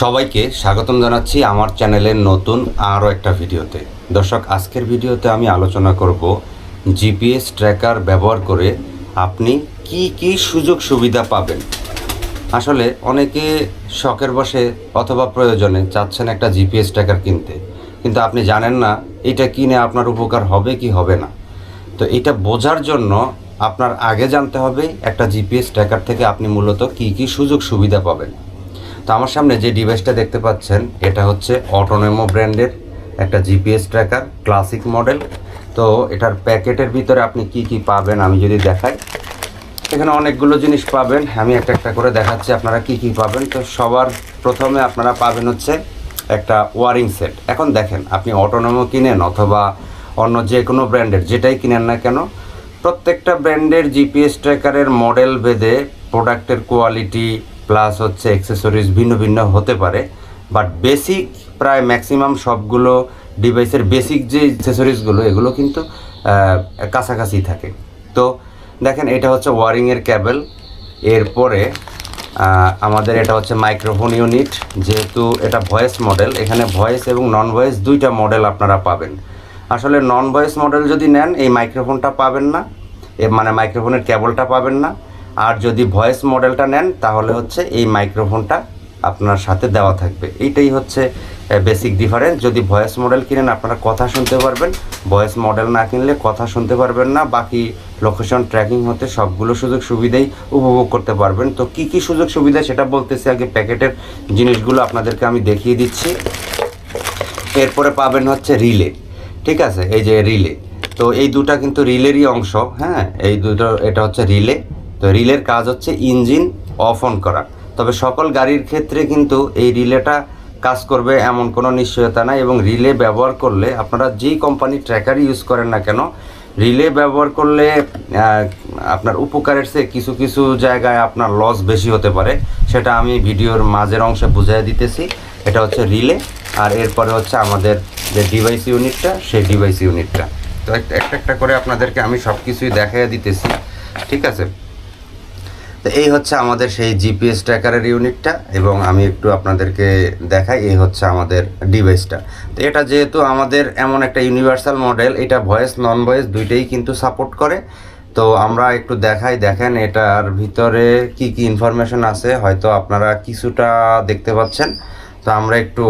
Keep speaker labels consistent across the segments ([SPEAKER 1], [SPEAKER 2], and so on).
[SPEAKER 1] সবাইকে স্বাগতম জানাচ্ছি আমার চ্যানেলের নতুন আরও একটা ভিডিওতে। দর্শক, আজকের ভিডিওতে আমি আলোচনা করব জিপিএস ট্র্যাকার ব্যবহার করে আপনি কি কি সুযোগ সুবিধা পাবেন। আসলে অনেকে শখের বসে অথবা প্রয়োজনে চাচ্ছেন একটা জিপিএস ট্র্যাকার কিনতে, কিন্তু আপনি জানেন না এটা কিনে আপনার উপকার হবে কি হবে না। তো এটা বোঝার জন্য আপনার আগে জানতে হবে একটা জিপিএস ট্র্যাকার থেকে আপনি মূলত কি কি সুযোগ সুবিধা পাবেন। তো আমার সামনে যে ডিভাইসটা দেখতে পাচ্ছেন, এটা হচ্ছে অটোনেমো ব্র্যান্ডের একটা জিপিএস ট্র্যাকার ক্লাসিক মডেল তো এটার প্যাকেটের ভিতরে আপনি কি কি পাবেন আমি যদি দেখাই। এখানে অনেকগুলো জিনিস পাবেন, আমি একটা একটা করে দেখাচ্ছি আপনারা কি কি পাবেন। তো সবার প্রথমে আপনারা পাবেন হচ্ছে একটা ওয়ারিং সেট এখন দেখেন, আপনি অটোনোমো কিনেন অথবা অন্য যে কোনো ব্র্যান্ডের যেটাই কিনেন না কেন, প্রত্যেকটা ব্র্যান্ডের জিপিএস ট্র্যাকারের মডেল ভেদে প্রোডাক্টের কোয়ালিটি প্লাস হচ্ছে অ্যাক্সেসরিজ ভিন্ন ভিন্ন হতে পারে। বাট বেসিক প্রায় ম্যাক্সিমাম সবগুলো ডিভাইসের বেসিক যে অ্যাক্সেসরিজগুলো এগুলো কিন্তু কাছাকাছি থাকে। তো দেখেন, এটা হচ্ছে ওয়ারিংয়ের ক্যাবেল এরপরে আমাদের এটা হচ্ছে মাইক্রোফোন ইউনিট যেহেতু এটা ভয়েস মডেল এখানে ভয়েস এবং নন ভয়েস দুইটা মডেল আপনারা পাবেন। আসলে নন ভয়েস মডেল যদি নেন, এই মাইক্রোফোনটা পাবেন না মানে মাইক্রোফোনের কেবলটা পাবেন না। আর যদি ভয়েস মডেলটা নেন, তাহলে হচ্ছে এই মাইক্রোফোনটা আপনার সাথে দেওয়া থাকবে। এইটাই হচ্ছে বেসিক ডিফারেন্স যদি ভয়েস মডেল কিনেন, আপনারা কথা শুনতে পারবেন। ভয়েস মডেল না কিনলে কথা শুনতে পারবেন না। বাকি লোকেশন ট্র্যাকিং হতে সবগুলো সুযোগ সুবিধাই উপভোগ করতে পারবেন। তো কি কি সুযোগ সুবিধা সেটা বলতেছি আগে। প্যাকেটের জিনিসগুলো আপনাদেরকে আমি দেখিয়ে দিচ্ছি। এরপরে পাবেন হচ্ছে রিলে ঠিক আছে? এই যে রিলে তো এই দুটা কিন্তু রিলেরই অংশ। হ্যাঁ? এই দুটো, এটা হচ্ছে রিলে তো রিলের কাজ হচ্ছে ইঞ্জিন অফ অন করা। তবে সকল গাড়ির ক্ষেত্রে কিন্তু এই রিলেটা কাজ করবে এমন কোনো নিশ্চয়তা নাই এবং রিলে ব্যবহার করলে আপনারা যেই কোম্পানির ট্র্যাকার ইউজ করেন না কেন, রিলে ব্যবহার করলে আপনার উপকারের চেয়ে কিছু কিছু জায়গায় আপনার লস বেশি হতে পারে। সেটা আমি ভিডিওর মাঝের অংশে বুঝিয়ে দিতেছি। এটা হচ্ছে রিলে আর এরপরে হচ্ছে আমাদের যে ডিভাইস ইউনিটটা সেই ডিভাইস ইউনিটটা তো একটা একটা করে আপনাদেরকে আমি সব কিছুই দেখাইয়া দিতেছি। ঠিক আছে? তো এই হচ্ছে আমাদের সেই জিপিএস ট্র্যাকারের ইউনিটটা এবং আমি একটু আপনাদেরকে দেখাই, এই হচ্ছে আমাদের ডিভাইসটা তো এটা যেহেতু আমাদের এমন একটা ইউনিভার্সাল মডেল এটা ভয়েস নন ভয়েস দুইটাই কিন্তু সাপোর্ট করে। তো আমরা একটু দেখাই, দেখেন এটার ভিতরে কি কি ইনফরমেশন আছে, হয়তো আপনারা কিছুটা দেখতে পাচ্ছেন। তো আমরা একটু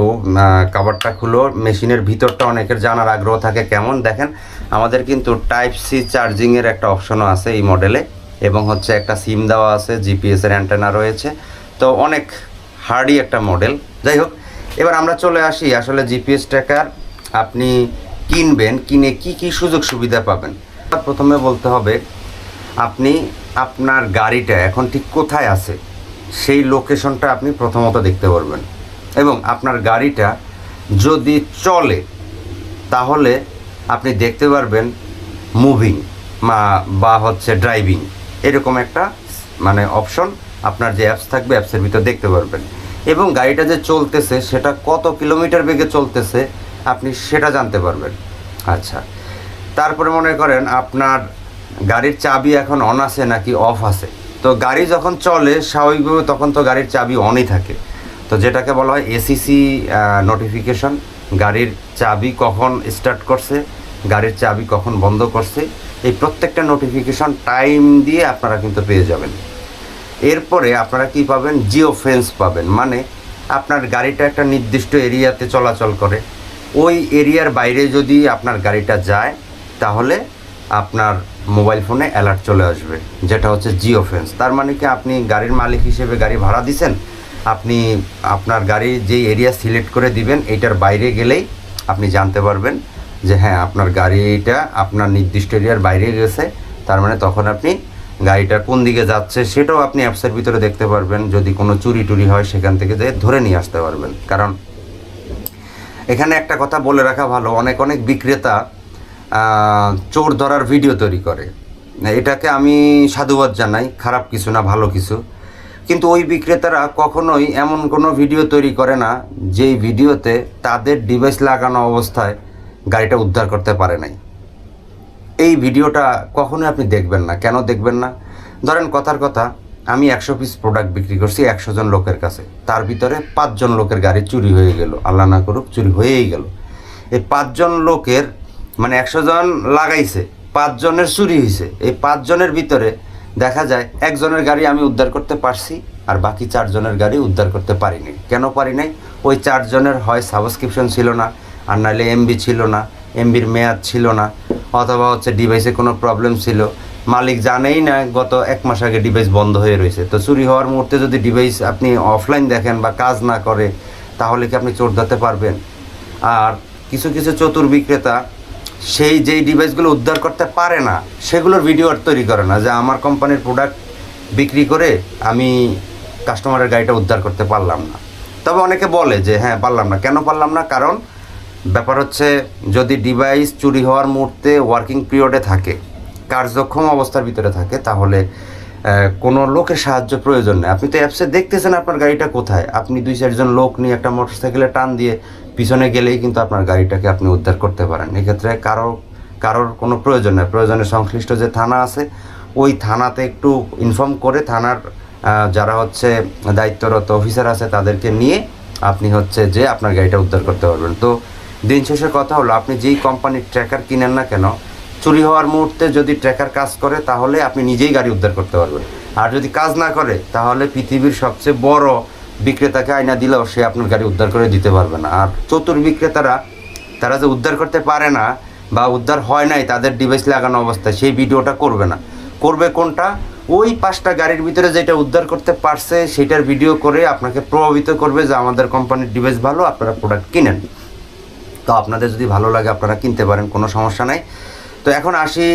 [SPEAKER 1] কাভারটা খুলো মেশিনের ভিতরটা অনেকের জানার আগ্রহ থাকে কেমন। দেখেন, আমাদের কিন্তু টাইপ সি চার্জিংয়ের একটা অপশনও আছে এই মডেলে এবং হচ্ছে একটা সিম দেওয়া আছে জিপিএসের অ্যান্টেনা রয়েছে। তো অনেক হার্ডি একটা মডেল যাই হোক, এবার আমরা চলে আসি আসলে জিপিএস ট্র্যাকার আপনি কিনবেন, কিনে কি কি সুযোগ সুবিধা পাবেন। প্রথমে বলতে হবে, আপনি আপনার গাড়িটা এখন ঠিক কোথায় আছে, সেই লোকেশনটা আপনি প্রথমত দেখতে পারবেন। এবং আপনার গাড়িটা যদি চলে, তাহলে আপনি দেখতে পারবেন মুভিং বা হচ্ছে ড্রাইভিং এরকম একটা মানে অপশন আপনার যে অ্যাপস থাকবে অ্যাপসের ভিতর দেখতে পারবেন। এবং গাড়িটা যে চলতেছে, সেটা কত কিলোমিটার বেগে চলতেছে, আপনি সেটা জানতে পারবেন। আচ্ছা। তারপরে মনে করেন, আপনার গাড়ির চাবি এখন অন আছে নাকি অফ আছে? তো গাড়ি যখন চলে, স্বাভাবিকভাবে তখন তো গাড়ির চাবি অনই থাকে। তো যেটাকে বলা হয় এসিসি নোটিফিকেশন গাড়ির চাবি কখন স্টার্ট করছে গাড়ির চাবি কখন বন্ধ করছে, এই প্রত্যেকটা নোটিফিকেশন টাইম দিয়ে আপনারা কিন্তু পেয়ে যাবেন। এরপরে আপনারা কি পাবেন? জিও ফেন্স পাবেন। মানে আপনার গাড়িটা একটা নির্দিষ্ট এরিয়াতে চলাচল করে। ওই এরিয়ার বাইরে যদি আপনার গাড়িটা যায়, তাহলে আপনার মোবাইল ফোনে অ্যালার্ট চলে আসবে, যেটা হচ্ছে জিও ফেন্স তার মানে কি আপনি গাড়ির মালিক হিসেবে গাড়ি ভাড়া দিছেন? আপনি আপনার গাড়ি যেই এরিয়া সিলেক্ট করে দিবেন, এটার বাইরে গেলেই আপনি জানতে পারবেন যে হ্যাঁ আপনার গাড়িটা আপনার নির্দিষ্ট এরিয়ার বাইরে গেছে, তার মানে তখন আপনি গাড়িটা কোন দিকে যাচ্ছে সেটাও আপনি অ্যাপসের ভিতরে দেখতে পারবেন। যদি কোনো চুরি টুরি হয়, সেখান থেকে যে ধরে নিয়ে আসতে পারবেন। কারণ এখানে একটা কথা বলে রাখা ভালো, অনেক অনেক বিক্রেতা চোর ধরার ভিডিও তৈরি করে। এটাকে আমি সাধুবাদ জানাই, খারাপ কিছু না, ভালো কিছু। কিন্তু ওই বিক্রেতারা কখনোই এমন কোনো ভিডিও তৈরি করে না, যেই ভিডিওতে তাদের ডিভাইস লাগানো অবস্থায় গাড়িটা উদ্ধার করতে পারে নাই। এই ভিডিওটা কখনোই আপনি দেখবেন না। কেন দেখবেন না? ধরেন কথার কথা, আমি একশো পিস প্রোডাক্ট বিক্রি করছি একশো জন লোকের কাছে। তার ভিতরে পাঁচজন লোকের গাড়ি চুরি হয়ে গেল। আল্লাহ না করুক, চুরি হয়েই গেল। এই পাঁচজন লোকের মানে একশো জন লাগাইছে, পাঁচজনের চুরি হয়েছে এই পাঁচজনের ভিতরে দেখা যায়, একজনের গাড়ি আমি উদ্ধার করতে পারছি আর বাকি চারজনের গাড়ি উদ্ধার করতে পারিনি। কেন পারি নাই? ওই চারজনের হয় সাবস্ক্রিপশন ছিল না আর নাহলে এমবি ছিল না এমবির মেয়াদ ছিল না, অথবা হচ্ছে ডিভাইসে কোনো প্রবলেম ছিল। মালিক জানেই না, গত এক মাস আগে ডিভাইস বন্ধ হয়ে রয়েছে। তো চুরি হওয়ার মুহূর্তে যদি ডিভাইস আপনি অফলাইন দেখেন বা কাজ না করে, তাহলে কি আপনি চোর ধরতে পারবেন? আর কিছু কিছু চতুর বিক্রেতা সেই যেই ডিভাইসগুলো উদ্ধার করতে পারে না, সেগুলোর ভিডিও আর তৈরি করে না, যে আমার কোম্পানির প্রোডাক্ট বিক্রি করে আমি কাস্টমারের গাড়িটা উদ্ধার করতে পারলাম না। তবে অনেকে বলে যে হ্যাঁ পারলাম না। কেন পারলাম না? কারণ ব্যাপার হচ্ছে, যদি ডিভাইস চুরি হওয়ার মুহূর্তে ওয়ার্কিং পিরিয়ডে থাকে, কার্যক্ষম অবস্থার ভিতরে থাকে, তাহলে কোনো লোকের সাহায্য প্রয়োজন নেই। আপনি তো অ্যাপসে দেখতেছেন আপনার গাড়িটা কোথায়। আপনি দুই চারজন লোক নিয়ে একটা মোটরসাইকেলে টান দিয়ে পিছনে গেলেই কিন্তু আপনার গাড়িটাকে আপনি উদ্ধার করতে পারেন। এক্ষেত্রে কারও, কারোর কোনো প্রয়োজন নেই। প্রয়োজনে সংশ্লিষ্ট যে থানা আছে, ওই থানাতে একটু ইনফর্ম করে থানার যারা হচ্ছে দায়িত্বরত অফিসার আছে, তাদেরকে নিয়ে আপনি হচ্ছে যে আপনার গাড়িটা উদ্ধার করতে পারবেন। তো দিন শেষের কথা হলো, আপনি যেই কোম্পানির ট্র্যাকার কিনেন না কেন, চুরি হওয়ার মুহূর্তে যদি ট্র্যাকার কাজ করে, তাহলে আপনি নিজেই গাড়ি উদ্ধার করতে পারবেন। আর যদি কাজ না করে, তাহলে পৃথিবীর সবচেয়ে বড় বিক্রেতাকে আয়না দিলেও সে আপনার গাড়ি উদ্ধার করে দিতে পারবে না। আর চতুর বিক্রেতারা, তারা যে উদ্ধার করতে পারে না বা উদ্ধার হয় নাই, তাদের ডিভাইস লাগানো অবস্থায় সেই ভিডিওটা করবে না। করবে কোনটা? ওই পাঁচটা গাড়ির ভিতরে যেটা উদ্ধার করতে পারছে, সেটার ভিডিও করে আপনাকে প্রভাবিত করবে যে আমাদের কোম্পানির ডিভাইস ভালো, আপনারা প্রোডাক্ট কিনেন। তো আপনাদের যদি ভালো লাগে আপনারা কিনতে পারেন, কোনো সমস্যা নাই। তো এখন আসি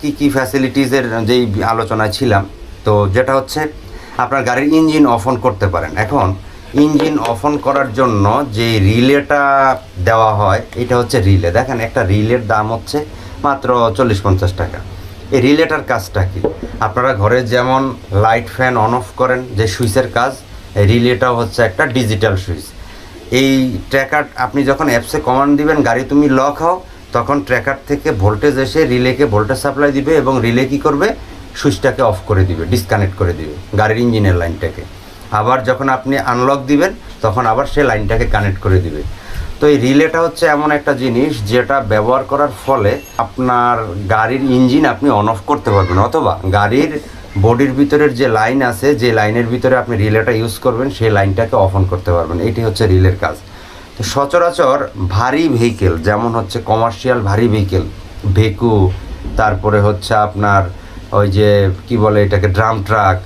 [SPEAKER 1] কি কি ফ্যাসিলিটিসের যেই আলোচনায় ছিলাম। তো যেটা হচ্ছে, আপনার গাড়ির ইঞ্জিন অফ অন করতে পারেন। এখন ইঞ্জিন অফ অন করার জন্য যে রিলেটা দেওয়া হয়, এটা হচ্ছে রিলে। দেখেন, একটা রিলের দাম হচ্ছে মাত্র চল্লিশ পঞ্চাশ টাকা। এই রিলেটার কাজটা কি? আপনারা ঘরে যেমন লাইট ফ্যান অন অফ করেন, যে সুইচের কাজ রিলেটাও হচ্ছে একটা ডিজিটাল সুইচ। এই ট্র্যাকার আপনি যখন অ্যাপসে কমান্ড দিবেন, গাড়ি তুমি লক হও, তখন ট্র্যাকার থেকে ভোল্টেজ এসে রিলেকে ভোল্টেজ সাপ্লাই দিবে এবং রিলে কী করবে? সুইচটাকে অফ করে দিবে ডিসকানেক্ট করে দিবে, গাড়ির ইঞ্জিনের লাইনটাকে। আবার যখন আপনি আনলক দিবেন, তখন আবার সে লাইনটাকে কানেক্ট করে দিবে। তো এই রিলেটা হচ্ছে এমন একটা জিনিস যেটা ব্যবহার করার ফলে আপনার গাড়ির ইঞ্জিন আপনি অন অফ করতে পারবেন, অথবা গাড়ির বডির ভিতরের যে লাইন আছে যে লাইনের ভিতরে আপনি রিলেটা ইউজ করবেন সেই লাইনটাকে অফ অন করতে পারবেন। এটি হচ্ছে রিলের কাজ। তো সচরাচর ভারী ভেহিকেল যেমন হচ্ছে কমার্শিয়াল ভারী ভেহিকেল ভেকু তারপরে হচ্ছে আপনার ওই যে কি বলে এটাকে ড্রাম ট্রাক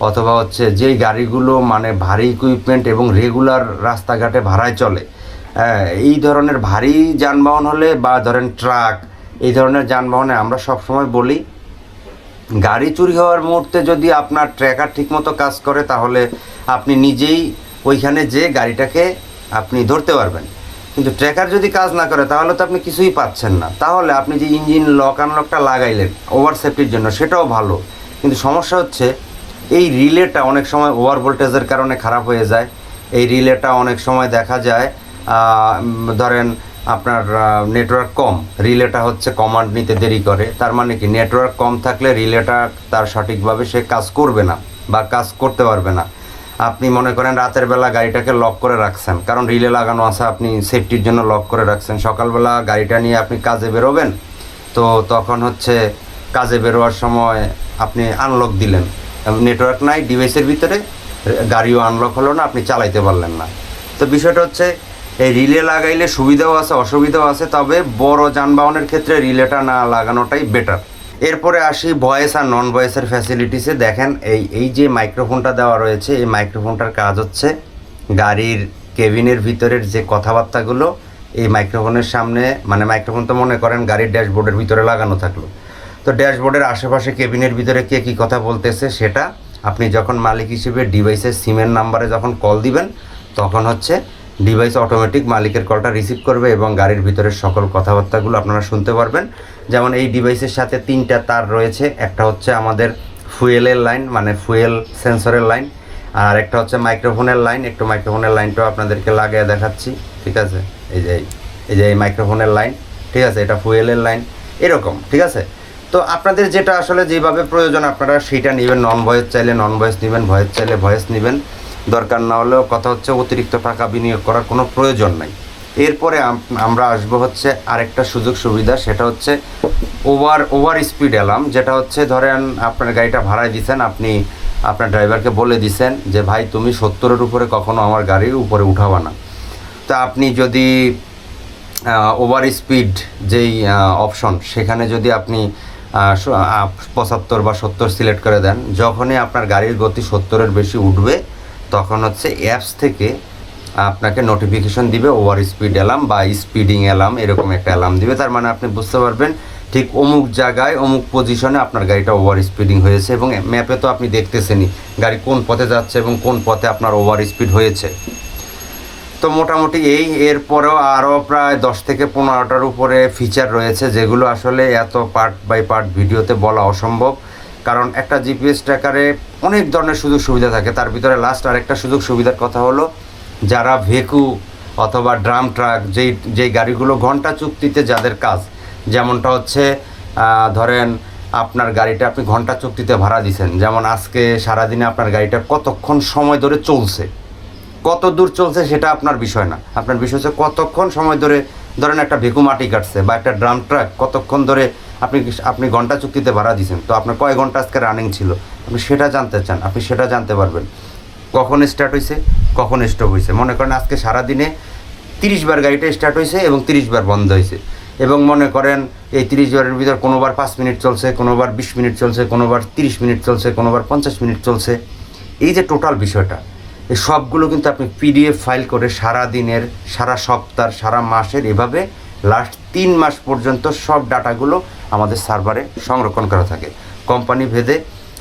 [SPEAKER 1] অথবা হচ্ছে যেই গাড়িগুলো মানে ভারী ইকুইপমেন্ট এবং রেগুলার রাস্তাঘাটে ভাড়ায় চলে হ্যাঁ, এই ধরনের ভারী যানবাহন হলে বা ধরেন ট্রাক এই ধরনের যানবাহনে আমরা সবসময় বলি গাড়ি চুরি হওয়ার মুহূর্তে যদি আপনার ট্র্যাকার ঠিকমতো কাজ করে, তাহলে আপনি নিজেই ওইখানে যে গাড়িটাকে আপনি ধরতে পারবেন। কিন্তু ট্র্যাকার যদি কাজ না করে, তাহলে তো আপনি কিছুই পাচ্ছেন না। তাহলে আপনি যে ইঞ্জিন লক আনলকটা লাগাইলেন ওভার সেফটির জন্য, সেটাও ভালো। কিন্তু সমস্যা হচ্ছে, এই রিলেটা অনেক সময় ওভার ভোল্টেজের কারণে খারাপ হয়ে যায়। এই রিলেটা অনেক সময় দেখা যায় ধরেন আপনার নেটওয়ার্ক কম। রিলেটা হচ্ছে কমান্ড নিতে দেরি করে। তার মানে কি? নেটওয়ার্ক কম থাকলে রিলেটা তার সঠিকভাবে সে কাজ করবে না বা কাজ করতে পারবে না। আপনি মনে করেন রাতের বেলা গাড়িটাকে লক করে রাখছেন। কারণ রিলে লাগানো আছে, আপনি সেফটির জন্য লক করে রাখছেন। সকালবেলা গাড়িটা নিয়ে আপনি কাজে বেরোবেন, তো তখন হচ্ছে কাজে বেরোয়ার সময় আপনি আনলক দিলেন। নেটওয়ার্ক নাই ডিভাইসের ভিতরে, গাড়িও আনলক হলো না, আপনি চালাইতে পারলেন না। তো বিষয়টা হচ্ছে এই রিলে লাগাইলে সুবিধাও আছে, অসুবিধাও আছে, তবে বড় যানবাহনের ক্ষেত্রে রিলেটা না লাগানোটাই বেটার এরপরে আসি ভয়েস আর নন ভয়েসের ফ্যাসিলিটিসে দেখেন, এই এই যে মাইক্রোফোনটা দেওয়া রয়েছে, এই মাইক্রোফোনটার কাজ হচ্ছে গাড়ির কেবিনের ভিতরের যে কথাবার্তাগুলো, এই মাইক্রোফোনের সামনে মানে মাইক্রোফোন তো মনে করেন গাড়ির ড্যাশবোর্ডের ভিতরে লাগানো থাকল। তো ড্যাশবোর্ডের আশেপাশে কেবিনের ভিতরে কে কী কথা বলতেছে সেটা আপনি যখন মালিক হিসেবে ডিভাইসের সিমের নাম্বারে যখন কল দিবেন, তখন হচ্ছে ডিভাইস অটোমেটিক মালিকের কলটা রিসিভ করবে এবং গাড়ির ভিতরের সকল কথাবার্তাগুলো আপনারা শুনতে পারবেন। যেমন এই ডিভাইসের সাথে তিনটা তার রয়েছে, একটা হচ্ছে আমাদের ফুয়েলের লাইন মানে ফুয়েল সেন্সরের লাইন আর একটা হচ্ছে মাইক্রোফোনের লাইন একটু মাইক্রোফোনের লাইনটাও আপনাদেরকে লাগিয়ে দেখাচ্ছি, ঠিক আছে? এই যে, এই- যে এই মাইক্রোফোনের লাইন ঠিক আছে? এটা ফুয়েলের লাইন এরকম, ঠিক আছে? তো আপনাদের যেটা আসলে যেভাবে প্রয়োজন আপনারা সেইটা নেবেন নন ভয়েস চাইলে নন ভয়েস নেবেন ভয়েস চাইলে ভয়েস নেবেন। দরকার না হলেও কথা হচ্ছে অতিরিক্ত টাকা বিনিয়োগ করার কোনো প্রয়োজন নাই। এরপরে আমরা আসব হচ্ছে আরেকটা সুযোগ সুবিধা, সেটা হচ্ছে ওভার ওভার স্পিড অ্যালার্ম যেটা হচ্ছে ধরেন আপনার গাড়িটা ভাড়ায় দিচ্ছেন আপনি আপনার ড্রাইভারকে বলে দিছেন যে, ভাই, তুমি সত্তরের উপরে কখনো আমার গাড়ির উপরে উঠাবা না। তা আপনি যদি ওভার স্পিড যেই অপশন সেখানে যদি আপনি পঁচাত্তর বা সত্তর সিলেক্ট করে দেন, যখনই আপনার গাড়ির গতি সত্তরের বেশি উঠবে তখন হচ্ছে অ্যাপস থেকে আপনাকে নোটিফিকেশন দিবে ওভার স্পিড অ্যালার্ম বা স্পিডিং অ্যালার্ম এরকম একটা অ্যালার্ম দিবে। তার মানে আপনি বুঝতে পারবেন, ঠিক অমুক জায়গায়, অমুক পজিশনে আপনার গাড়িটা ওভার স্পিডিং হয়েছে এবং ম্যাপে তো আপনি দেখতেছেনই গাড়ি কোন পথে যাচ্ছে এবং কোন পথে আপনার ওভার স্পিড হয়েছে। তো মোটামুটি এই, এরপরেও আরও প্রায় দশ থেকে পনেরোটার উপরে ফিচার রয়েছে যেগুলো আসলে এত পার্ট বাই পার্ট ভিডিওতে বলা অসম্ভব। কারণ একটা জিপিএস ট্র্যাকারে অনেক ধরনের সুযোগ সুবিধা থাকে। তার ভিতরে লাস্ট আরেকটা সুযোগ সুবিধার কথা হলো, যারা ভেকু অথবা ড্রাম ট্রাক যেই যেই গাড়িগুলো ঘণ্টা চুক্তিতে যাদের কাজ, যেমনটা হচ্ছে ধরেন আপনার গাড়িটা আপনি ঘণ্টা চুক্তিতে ভাড়া দিছেন। যেমন আজকে সারাদিনে আপনার গাড়িটা কতক্ষণ সময় ধরে চলছে? কত দূর চলছে সেটা আপনার বিষয় না। আপনার বিষয় হচ্ছে কতক্ষণ সময় ধরে ধরেন একটা ভেকু মাটি কাটছে বা একটা ড্রাম ট্রাক, কতক্ষণ ধরে আপনি আপনি ঘণ্টা চুক্তিতে ভাড়া দিয়েছেন তো আপনার কয় ঘণ্টা আজকে রানিং ছিল? আপনি সেটা জানতে চান, আপনি সেটা জানতে পারবেন। কখন স্টার্ট হয়েছে কখন স্টপ হয়েছে মনে করেন আজকে সারাদিনে তিরিশ বার গাড়িটা স্টার্ট হয়েছে এবং তিরিশ বার বন্ধ হয়েছে এবং মনে করেন এই তিরিশ বারের ভিতর কোনোবার পাঁচ মিনিট চলছে, কোনোবার বিশ মিনিট চলছে, কোনোবার তিরিশ মিনিট চলছে, কোনোবার পঞ্চাশ মিনিট চলছে। এই যে টোটাল বিষয়টা এই সবগুলো কিন্তু আপনি পিডিএফ ফাইল করে সারা দিনের, সারা সপ্তাহ, সারা মাসের এভাবে লাস্ট তিন মাস পর্যন্ত সব ডাটাগুলো আমাদের সার্ভারে সংরক্ষণ করা থাকে। কোম্পানি ভেদে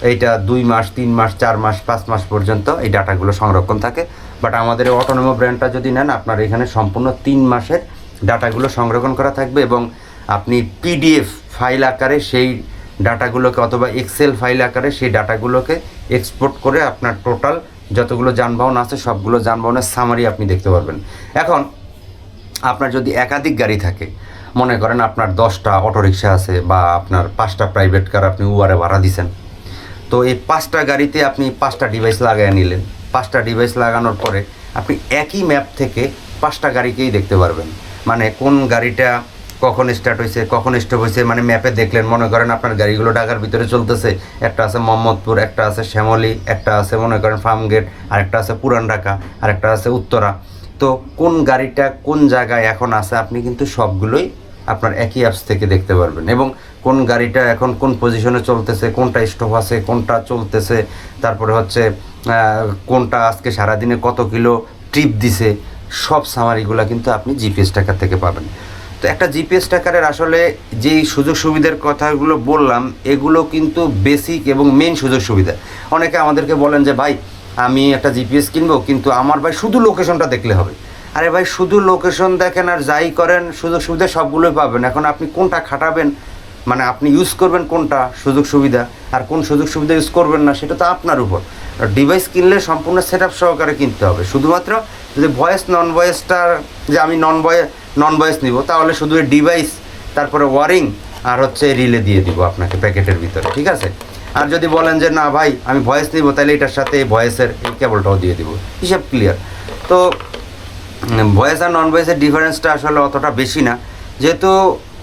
[SPEAKER 1] এইটা দুই মাস, তিন মাস, চার মাস, পাঁচ মাস পর্যন্ত এই ডাটাগুলো সংরক্ষণ থাকে। বাট আমাদের অটোনোমো ব্র্যান্ডটা যদি নেন, আপনার এখানে সম্পূর্ণ তিন মাসের ডাটাগুলো সংরক্ষণ করা থাকবে এবং আপনি পিডিএফ ফাইল আকারে সেই ডাটাগুলোকে অথবা এক্সেল ফাইল আকারে সেই ডাটাগুলোকে এক্সপোর্ট করে আপনার টোটাল যতগুলো যানবাহন আছে, সবগুলো যানবাহনের সামারি আপনি দেখতে পারবেন। এখন, আপনার যদি একাধিক গাড়ি থাকে, মনে করেন আপনার দশটা অটোরিকশা আছে বা আপনার পাঁচটা প্রাইভেট কার আপনি উবারে ভাড়া দিছেন, তো এই পাঁচটা গাড়িতে আপনি পাঁচটা ডিভাইস লাগাই নিলেন। পাঁচটা ডিভাইস লাগানোর পরে আপনি একই ম্যাপ থেকে পাঁচটা গাড়িকেই দেখতে পারবেন। মানে কোন গাড়িটা কখন স্টার্ট হয়েছে কখন স্টপ হয়েছে মানে ম্যাপে দেখলেন, মনে করেন আপনার গাড়িগুলো ঢাকার ভিতরে চলতেছে। একটা আছে মোহাম্মদপুর, একটা আছে শ্যামলী, একটা আছে মনে করেন ফার্মগেট, আর একটা আছে পুরান ঢাকা, আর একটা আছে উত্তরা। তো কোন গাড়িটা কোন জায়গায় এখন আছে, আপনি কিন্তু সবগুলোই আপনার একই অ্যাপস থেকে দেখতে পারবেন। এবং কোন গাড়িটা এখন কোন পজিশনে চলতেছে, কোনটা স্টপ আছে, কোনটা চলতেছে, তারপরে হচ্ছে কোনটা আজকে সারাদিনে কত কিলো ট্রিপ দিছে, সব সামারিগুলো কিন্তু আপনি জিপিএস টাকার থেকে পাবেন। তো একটা জিপিএস ট্র্যাকারের আসলে যেই সুযোগ সুবিধার কথাগুলো বললাম, এগুলো কিন্তু বেসিক এবং মেন সুযোগ সুবিধা। অনেকে আমাদেরকে বলেন যে, ভাই, আমি একটা জিপিএস কিনবো, কিন্তু আমার ভাই শুধু লোকেশনটা দেখলে হবে। আরে ভাই, শুধু লোকেশন দেখেন আর যাই করেন, সুযোগ সুবিধা সবগুলোই পাবেন। এখন আপনি কোনটা খাটাবেন মানে আপনি ইউজ করবেন কোনটা? সুযোগ সুবিধা। আর কোন সুযোগ সুবিধা ইউজ করবেন না, সেটা তো আপনার উপর। ডিভাইস কিনলে সম্পূর্ণ সেট আপ সহকারে কিনতে হবে। শুধুমাত্র যদি ভয়েস নন ভয়েসটার যে আমি নন ভয়েস নন ভয়েস নিব, তাহলে শুধু এই ডিভাইস তারপরে ওয়ারিং আর হচ্ছে রিলে দিয়ে দিব আপনাকে প্যাকেটের ভিতরে, ঠিক আছে? আর যদি বলেন যে, না ভাই, আমি ভয়েস নিব, তাহলে এটার সাথে এই ভয়েসের এই কেবলটাও দিয়ে দিব। হিসাব ক্লিয়ার তো ভয়েস আর নন ভয়েসের ডিফারেন্সটা আসলে অতটা বেশি না। যেহেতু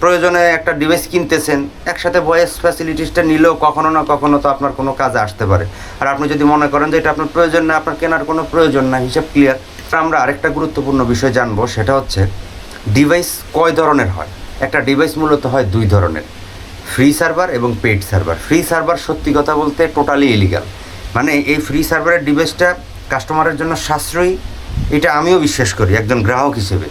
[SPEAKER 1] প্রয়োজনে একটা ডিভাইস কিনতেছেন, একসাথে ভয়েস ফ্যাসিলিটিসটা নিলেও কখনো না কখনো তো আপনার কোনো কাজে আসতে পারে। আর আপনি যদি মনে করেন যে এটা আপনার প্রয়োজন না, আপনার কেনার কোনো প্রয়োজন না, হিসাব ক্লিয়ার আমরা আরেকটা গুরুত্বপূর্ণ বিষয় জানব, সেটা হচ্ছে ডিভাইস কয় ধরনের হয়? একটা ডিভাইস মূলত হয় দুই ধরনের ফ্রি সার্ভার এবং পেইড সার্ভার ফ্রি সার্ভার সত্যি কথা বলতে টোটালি ইলিগাল মানে এই ফ্রি সার্ভারের ডিভাইসটা কাস্টমারের জন্য সাশ্রয়ী, এটা আমিও বিশ্বাস করি, একজন গ্রাহক হিসেবে।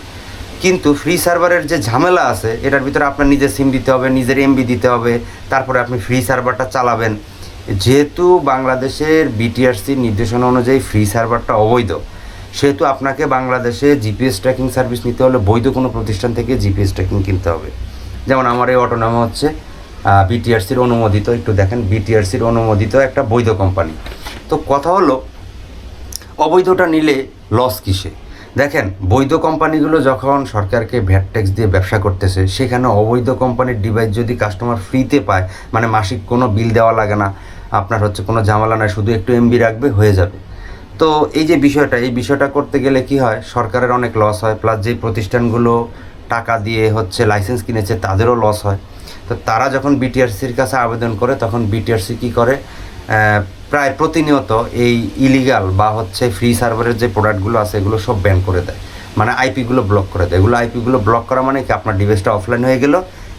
[SPEAKER 1] কিন্তু ফ্রি সার্ভারের যে ঝামেলা আছে, এটার ভিতরে আপনার নিজের সিম দিতে হবে, নিজের এমবি দিতে হবে, তারপরে আপনি ফ্রি সার্ভারটা চালাবেন। যেহেতু বাংলাদেশের বিটিআরসি নির্দেশনা অনুযায়ী ফ্রি সার্ভারটা অবৈধ, সেহেতু আপনাকে বাংলাদেশে জিপিএস ট্র্যাকিং সার্ভিস নিতে হলে বৈধ কোনো প্রতিষ্ঠান থেকে জিপিএস ট্র্যাকিং কিনতে হবে। যেমন আমার এই অটোনামা হচ্ছে বিটিআরসির অনুমোদিত, একটু দেখেন বিটিআরসির অনুমোদিত একটা বৈধ কোম্পানি তো কথা হলো, অবৈধটা নিলে লস কিসে? দেখেন, বৈধ কোম্পানিগুলো যখন সরকারকে ভ্যাট ট্যাক্স দিয়ে ব্যবসা করতেছে, সেখানে অবৈধ কোম্পানির ডিভাইস যদি কাস্টমার ফ্রিতে পায় মানে মাসিক কোনো বিল দেওয়া লাগে না, আপনার হচ্ছে কোনো ঝামেলা নাই, শুধু একটু এমবি রাখবে, হয়ে যাবে। তো এই যে বিষয়টা, এই বিষয়টা করতে গেলে কি হয়, সরকারের অনেক লস হয় প্লাস যে প্রতিষ্ঠানগুলো টাকা দিয়ে হচ্ছে লাইসেন্স কিনেছে, তাদেরও লস হয়। তো তারা যখন বিটিআরসির কাছে আবেদন করে, তখন বিটিআরসি কী করে? প্রায় প্রতিনিয়ত এই ইলিগাল বা হচ্ছে ফ্রি সার্ভারের যে প্রোডাক্টগুলো আছে, এগুলো সব ব্যান করে দেয়। মানে আইপিগুলো ব্লক করে দেয়। এগুলো আইপিগুলো ব্লক করা মানে কি? আপনার ডিভাইসটা অফলাইন হয়ে গেল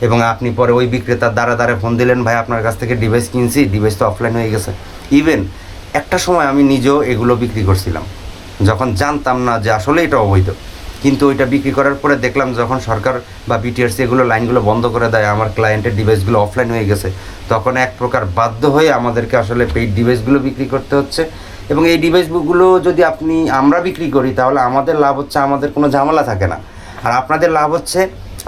[SPEAKER 1] এবং আপনি পরে ওই বিক্রেতার দ্বারা দ্বারা ফোন দিলেন, ভাই, আপনার কাছ থেকে ডিভাইস কিনছি ডিভাইস তো অফলাইন হয়ে গেছে। ইভেন একটা সময় আমি নিজেও এগুলো বিক্রি করছিলাম। যখন জানতাম না যে আসলে এটা অবৈধ। কিন্তু ওইটা বিক্রি করার পরে দেখলাম যখন সরকার বা বিটিআরসি এগুলো লাইনগুলো বন্ধ করে দেয়, আমার ক্লায়েন্টের ডিভাইসগুলো অফলাইন হয়ে গেছে, তখন এক প্রকার বাধ্য হয়ে আমাদেরকে আসলে পেইড ডিভাইসগুলো বিক্রি করতে হচ্ছে। এবং এই ডিভাইসগুলো যদি আপনি, আমরা বিক্রি করি, তাহলে আমাদের লাভ হচ্ছে, আমাদের কোনো ঝামেলা থাকে না। আর আপনাদের লাভ হচ্ছে,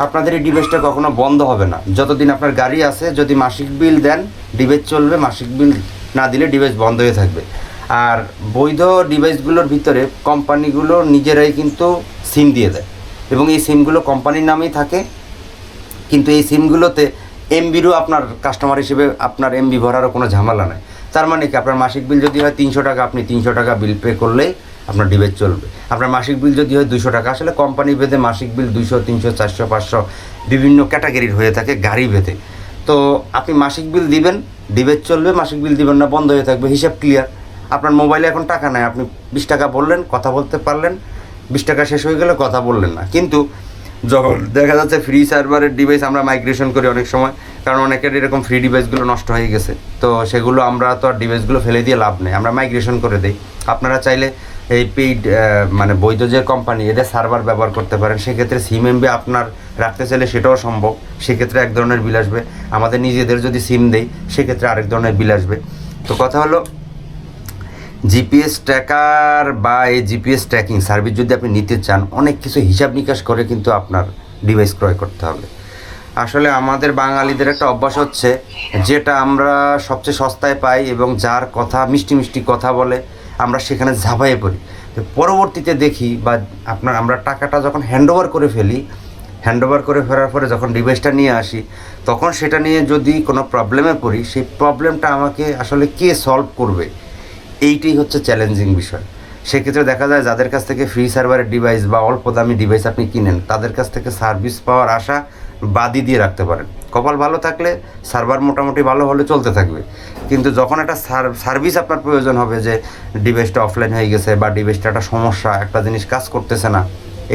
[SPEAKER 1] আপনাদের এই ডিভাইসটা কখনো বন্ধ হবে না। যতদিন আপনার গাড়ি আছে, যদি মাসিক বিল দেন ডিভাইস চলবে, মাসিক বিল না দিলে ডিভাইস বন্ধ হয়ে থাকবে। আর বৈধ ডিভাইসগুলোর ভিতরে কোম্পানিগুলো নিজেরাই কিন্তু সিম দিয়ে দেয়। এবং এই সিমগুলো কোম্পানির নামেই থাকে। কিন্তু এই সিমগুলোতে এমবিরও আপনার কাস্টমার হিসেবে আপনার এমবি ভরারও কোনো ঝামেলা নাই। তার মানে কি? আপনার মাসিক বিল যদি হয় তিনশো টাকা, আপনি তিনশো টাকা বিল পে করলেই আপনার ডিবেট চলবে। আপনার মাসিক বিল যদি হয় দুশো টাকা, আসলে কোম্পানি ভেদে মাসিক বিল দুশো, তিনশো, চারশো, পাঁচশো বিভিন্ন ক্যাটাগরির হয়ে থাকে গাড়ি ভেদে। তো আপনি মাসিক বিল দিবেন ডিবেট চলবে, মাসিক বিল দিবেন না, বন্ধ হয়ে থাকবে, হিসাব ক্লিয়ার আপনার মোবাইলে এখন টাকা নাই, আপনি বিশ টাকা বললেন, কথা বলতে পারলেন বিশ টাকা শেষ হয়ে গেলে কথা বললেন না। কিন্তু যখন দেখা যাচ্ছে ফ্রি সার্ভারের ডিভাইস আমরা মাইগ্রেশন করি অনেক সময় কারণ অনেকের এরকম ফ্রি ডিভাইসগুলো নষ্ট হয়ে গেছে। তো সেগুলো আমরা তো আর ডিভাইসগুলো ফেলে দিয়ে লাভ নেই। আমরা মাইগ্রেশন করে দিই। আপনারা চাইলে এই পেইড মানে বৈধ যে কোম্পানি এটা সার্ভার ব্যবহার করতে পারেন। সেক্ষেত্রে সিম এমবি আপনার রাখতে চাইলে সেটাও সম্ভব। সেক্ষেত্রে এক ধরনের বিল আসবে। আমাদের নিজেদের যদি সিম দেই সেক্ষেত্রে আরেক ধরনের বিল আসবে। তো কথা হলো জিপিএস ট্র্যাকার বা এই জিপিএস ট্র্যাকিং সার্ভিস যদি আপনি নিতে চান, অনেক কিছু হিসাব নিকাশ করে কিন্তু আপনার ডিভাইস ক্রয় করতে হবে। আসলে আমাদের বাঙালিদের একটা অভ্যাস হচ্ছে, যেটা আমরা সবচেয়ে সস্তায় পাই এবং যার কথা মিষ্টি মিষ্টি কথা বলে আমরা সেখানে ঝাঁপাইয়ে পড়ি। তো পরবর্তীতে দেখি বা আপনার আমরা টাকাটা যখন হ্যান্ডওভার করে ফেলি হ্যান্ডওভার করে ফেরার পরে যখন ডিভাইসটা নিয়ে আসি, তখন সেটা নিয়ে যদি কোনো প্রবলেমে পড়ি, সেই প্রবলেমটা আমাকে আসলে কে সলভ করবে? এইটাই হচ্ছে চ্যালেঞ্জিং বিষয়। সেক্ষেত্রে দেখা যায় যাদের কাছ থেকে ফ্রি সার্ভারের ডিভাইস বা অল্প দামি ডিভাইস আপনি কিনেন, তাদের কাছ থেকে সার্ভিস পাওয়ার আশা বাদই দিয়ে রাখতে পারেন। কপাল ভালো থাকলে সার্ভার মোটামুটি ভালো হলে চলতে থাকবে। কিন্তু যখন একটা সার্ভিস আপনার প্রয়োজন হবে যে ডিভাইসটা অফলাইন হয়ে গেছে বা ডিভাইসটা একটা সমস্যা, একটা জিনিস কাজ করতেছে না,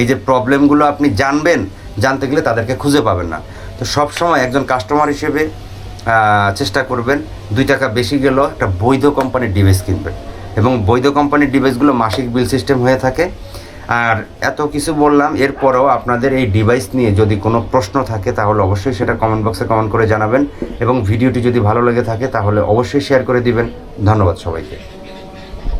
[SPEAKER 1] এই যে প্রবলেমগুলো আপনি জানবেন, জানতে গেলে তাদেরকে খুঁজে পাবেন না। তো সবসময় একজন কাস্টমার হিসেবে চেষ্টা করবেন। দুই টাকা বেশি গেলেও একটা বৈধ কোম্পানির ডিভাইস কিনবেন। এবং বৈধ কোম্পানির ডিভাইসগুলো মাসিক বিল সিস্টেম হয়ে থাকে। আর এত কিছু বললাম, এরপরেও আপনাদের এই ডিভাইস নিয়ে যদি কোনো প্রশ্ন থাকে, তাহলে অবশ্যই সেটা কমেন্ট বক্সে কমেন্ট করে জানাবেন। এবং ভিডিওটি যদি ভালো লেগে থাকে, তাহলে অবশ্যই শেয়ার করে দিবেন। ধন্যবাদ সবাইকে।